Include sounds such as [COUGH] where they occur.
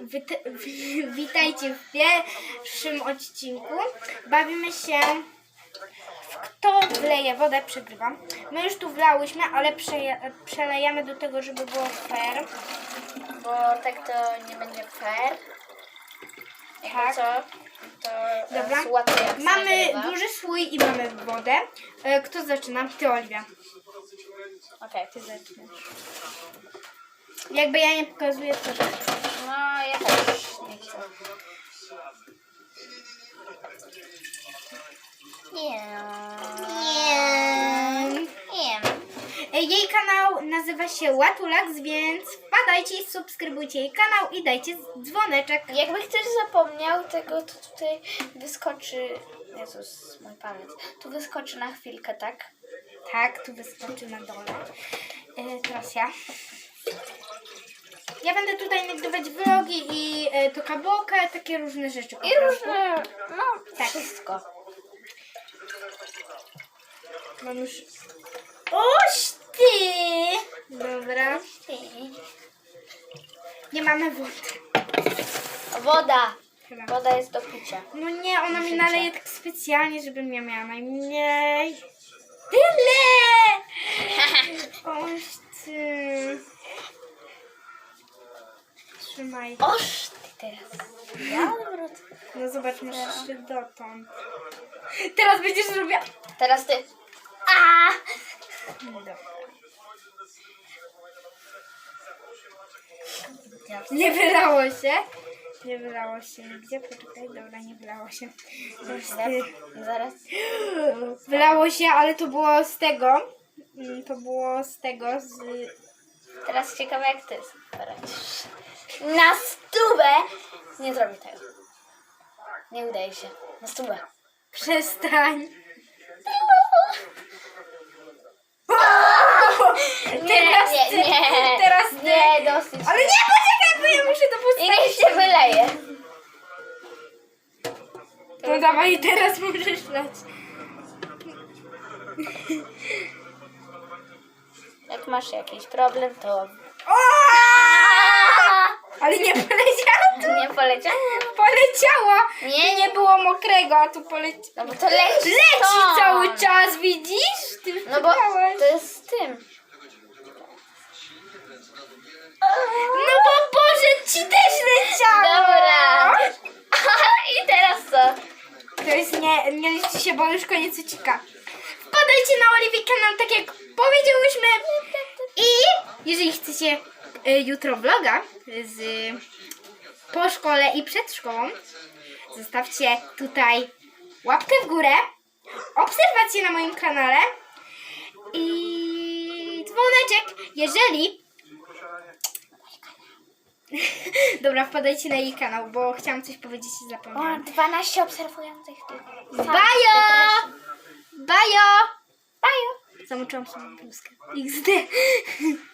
wita, [LAUGHS] witajcie w pierwszym odcinku. Bawimy się w kto wleje wodę, przegrywa. My już tu wlałyśmy, ale przeje, przelejemy do tego, żeby było fair. Bo tak to nie będzie fair. Tak. co, to e, Dobra. jak Mamy duży słój i mamy wodę. E, Kto zaczyna? Ty, Oliwia. Okej. Ty zaczynasz. Jakby ja nie pokazuję, to No, ja też nie chcę. Nie. Nie. Nie. Jej kanał nazywa się Łatulax, więc wpadajcie i subskrybujcie jej kanał i dajcie dzwoneczek. Jakby ktoś zapomniał tego, to tutaj wyskoczy... Jezus, mój palec. Tu wyskoczy na chwilkę, tak? Tak, tu wyskoczy na dole. E, teraz ja. Ja będę tutaj nagrywać vlogi i e, to kabokę, takie różne rzeczy. po I prostu. różne... No, Tak. wszystko. Mam już... Oś ty! Dobra. Nie mamy wody. Woda. Chyba. Woda jest do picia. No nie, ona mi naleje tak specjalnie, żebym ja miała najmniej. Tyle! [LAUGHS] Oś ty. Trzymaj. Oż ty teraz. Ja odwrót. No zobacz, masz jeszcze dotąd. Teraz będziesz robiła... Teraz ty. A! Dobra. Nie wylało się. Nie wylało się nigdzie. Poczekaj, dobra, nie wylało się. Zaraz. Wylało się, ale to było z tego. Mm, To było z tego, z... Teraz ciekawe jak ty poradzisz. Na stówę! Nie zrobię tego. Nie udaje się. Na stówę. Przestań. Nie, Teraz nie, ty. nie. Teraz ty. Nie, dosyć. Ale nie, poczekaj, bo ja muszę to I postawić. niech się wyleje. No dawaj, teraz możesz lać. Jak masz jakiś problem, to... Ale nie poleciało tu. Nie poleciało? Poleciało. Nie, Nie było mokrego, a tu poleci... No bo to leci stąd. cały czas, widzisz? Ty No bo to jest z tym. No bo Boże, ci też leciało. Dobra. [LAUGHS] I teraz co? To jest nie, nie liczy się, bo już koniec odcinka. Wpadajcie na Oliwie kanał, tak jak jeżeli chcecie y, jutro vloga z po szkole i przed szkołą, zostawcie tutaj łapkę w górę, obserwację na moim kanale i dzwoneczek, jeżeli... [LAUGHS] Dobra, wpadajcie na jej kanał, bo chciałam coś powiedzieć i zapomniałam. O, 12 obserwujących tylko. Bajo! Bajo! Bajo! Zamoczyłam sobie bluzkę. XD. [LAUGHS]